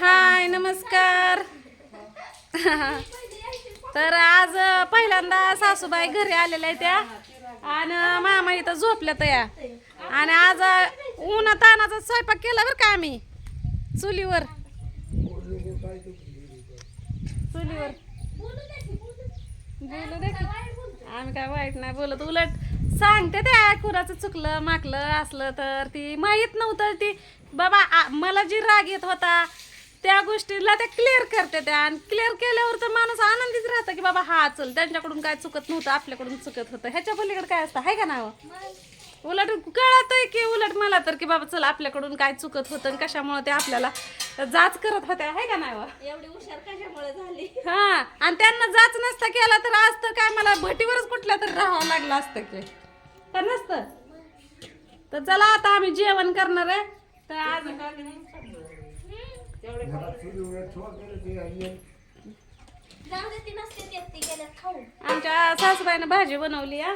हाय नमस्कार. तर आज पहिल्यांदा सासूबाई घरी आलेल्या आहेत त्या. आणि मामा इथं झोपल्या त्या आणि आज ऊन तानाचा स्वयंपाक केला बरं का आम्ही? चुलीवर. चुलीवर. बोलू दे आम्ही काय वाईट नाही बोलत. उलट सांगते त्या कुराचं चुकलं माकलं असलं तर ती माहीत नव्हतं ती. बाबा मला जी राग येत होता त्या गोष्टीला त्या क्लिअर करते त्या. आणि क्लिअर केल्यावर तर माणूस आनंदीच राहतं की बाबा हा चल त्यांच्याकडून काय चुकत नव्हतं आपल्याकडून चुकत होतं. ह्याच्या पलीकडे काय असतं? आहे का नाव? हो? उलट कळतंय की उलट मला तर की बाबा चल आपल्याकडून काय चुकत होतं आणि कशामुळे ते आपल्याला जाच करत होत्या आहे का नाही हो? एवढी हुशार कशामुळे झाली? हा आणि त्यांना जाच नसता केला तर आज तर काय मला भटीवरच कुठल्या तर राहावं लागलं असतं की. का नसतं. तर चला आता आम्ही जेवण करणार आहे. तर आज आमच्या सासूबाईनं भाजी बनवली आ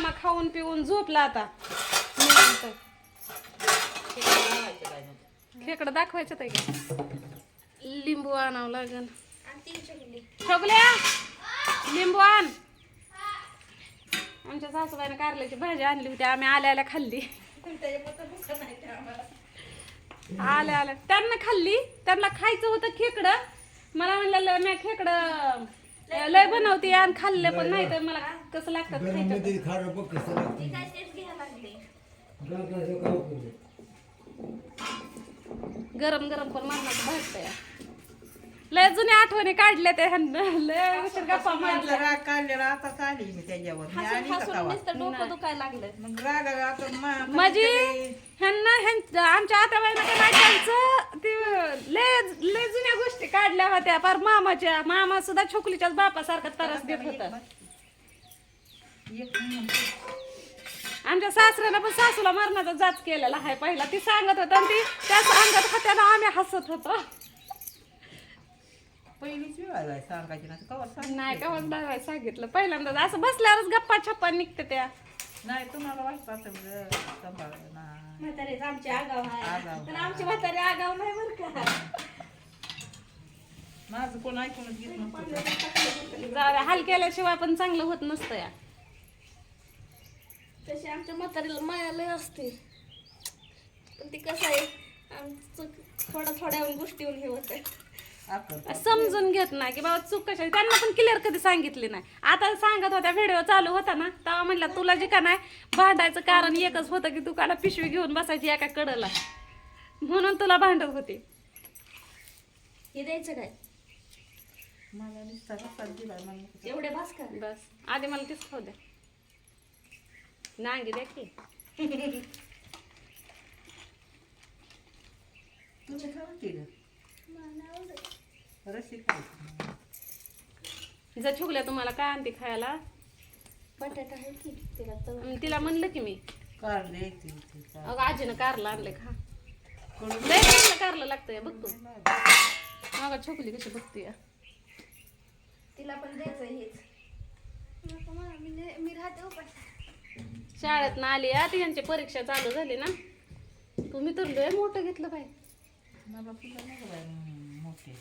मामा खाऊन पिऊन झोपला आता. खेकडं दाखवायचं ते का लिंबू आणावं लागेल आणि छोकल्या लिंबू आण. आमच्या सासूबाईने कारल्याची भाजी आणली होती आम्ही आल्या आल्या खाल्ली. आल्या आल्या. त्यांना खाल्ली त्यांना खायचं होतं खेकडं. मला म्हणलं मी खेकडं लय बनवते आणि खाल्लं पण नाही तर मला कसं लागतं खायचं मध्ये खारं बघ कसं लागतं. ती काय तेच घ्यायला लागली रागाचं गाव केलं. गरम गरम पण मारण्याचं भाजतंय लय जुन्या आठवणी काढल्या ते ह्यानं. लय उशीर गप्पा म्हटलं मारल्या राग काढलेला आताच आली मी त्याच्यावर मी हसून आली का हसून तवा? नुसतं डोकं दुखायला लागलं मग राग आता मा- कधीतरी ह्यांना ह्यां आमच्या आत्याबाईनं काय त्यांचं ते लय लय जुन्या गोष्टी काढल्या होत्या. पर मामाच्या मामा सुद्धा छोकलीच्याच बापासारखा तरस देत होता. आमच्या सासऱ्यानं पण सासूला मरणाचा जाच केलेला आहे पहिला. ती सांगत होता आणि ती त्या सांगत होत्या आम्ही हसत होतो. पहिलीच वेळ सांगायची नाही का मला सांगितलं. पहिल्यांदा असं बसल्यावरच गप्पा छप्पा निघते त्या. नाही तुम्हाला वाटतं सांभाळ. म्हातारीच आमची आगाव आहे. आगाव. पण आमची म्हातारी आगाव नाही बरं का? माझं कोण ऐकूनच घेत नव्हतं. जाऊ द्या, हाल केल्याशिवाय पण चांगलं होत नसतं या. तशी आमच्या म्हातारीला माया लय असते. पण ती कसं आहे आमचं थोड्या थोड्या गोष्टी हे होत आहे समजून घेत नाही की बाबा चूक कशा त्यांना पण क्लिअर कधी सांगितली नाही. आता सांगत होत्या व्हिडिओ चालू होता ना तेव्हा म्हणलं तुला जे का नाही भांडायचं कारण एकच होतं की दुकानात पिशवी घेऊन बसायची एका कडला. म्हणून तुला भांडत होते. हे द्यायचं काय? एवढे भास का? बस. आधी मला तीच खाऊ द्या नांगी द्या की. तुझी खावती ग रशी खायची जर छुकल्या तुम्हाला काय आणते खायला? बटाटा आहे की तिला तर. तिला म्हणलं की मी. कारले ती ती कार- अगं आजीनं कारलं आणले खा. कडू लय चांगलं कारलं लागतंय बघ तू. अगं छोकली कशी बघते तिला पण द्यायचं हेच. मी राहते उपास शाळेत ना आली आ यांची परीक्षा चालू झाली ना. तुम्ही तर लय मोठं घेतलं बाई. मला मोठे.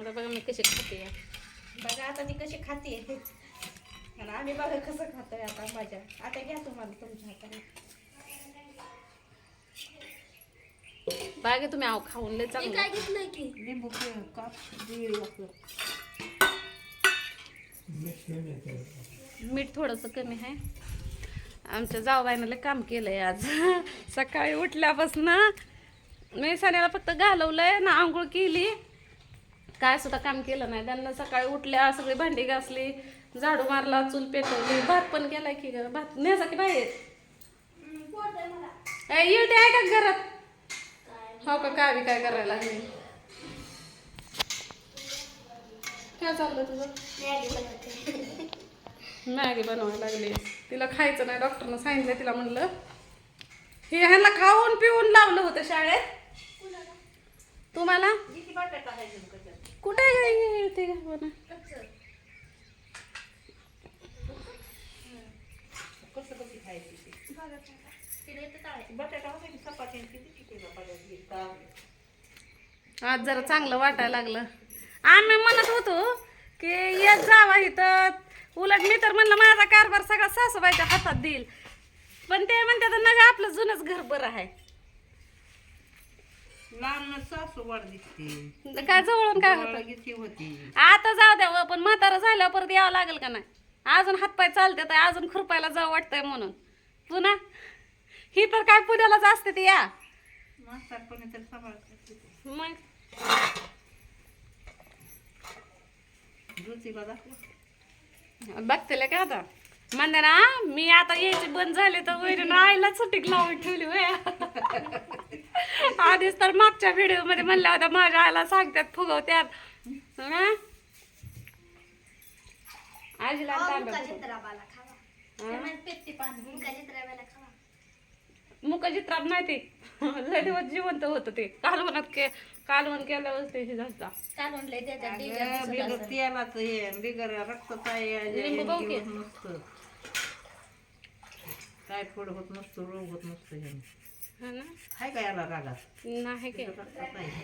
आता बघा मी कशी खाते. बघा आता ती कशी खाते. आणि आम्ही बघा कसं खातोय आता माझ्या आता घ्या तुम्हाला तुमच्या हाताने. बागे तुम्ही आव खाऊन लय हे चांगलं काय घेतलंय की? लिंबू पिळ, काप. मीठ थोडंसं कमी आहे. आमच्या जावबाईनं काम केलंय आज. सकाळी उठल्यापासून मी सण्याला फक्त घालवलंय ना आंघोळ केली. काय सुद्धा काम केलं नाही. त्यांना सकाळी उठल्या सगळी भांडी घासली झाडू मारला चूल पेटवली भात पण केलाय की भात न्यायचा की बाहेर? येते आहे का घरात? हो का काय बी काय करायला लागली? काय चाललं तुझं? मॅगी बनवायला लागली. तिला खायचं नाही डॉक्टरनं सांगितलं तिला म्हणलं हे ह्यांना खाऊन पिऊन लावलं होतं शाळेत. तुम्हाला? कुठे ते म्हणा आज जरा चांगलं वाटायला लागलं. आम्ही म्हणत होतो की येत जावा इथं. उलट मी तर म्हणलं माझा कारभार सगळा सासूबाईच्या हातात देईल. पण ते म्हणते नग आपलं जुनंच घर बरं आहे. लहान दिसते. काय जवळून काय होतं? आता जाऊ द्या पण म्हातारं झाल्यावर परत यावं लागेल का नाही? अजून हातपाय चालते तर अजून खुरपायला जावं वाटतंय म्हणून. पुन्हा ही तर काय पुण्यालाच असते ती या. मग? बघते का आता? म्हणते ना मी आता यायची बंद झाले तर वैरून आईला सुट्टीक लावून ठेवली होय. आधीच तर मागच्या व्हिडिओमध्ये म्हणल्या होत्या माझ्या आईला सांगतात फुगवत्यात? आजीला. मुखचित्रात नाही ते. लय दिवस जिवंत होतं ते. कालवणात के कालवण केल्यावर ते हे झालं बिगर. तेलाचं हे बिगर रक्तचाय लिंबू भाऊ की? होत नसतं टायफॉइड होत नसतो रोग होत नसतो ह्याने. हा ना? हाय का याला रागात नाही की रक्तात आहे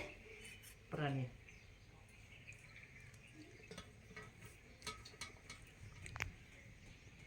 प्राणी।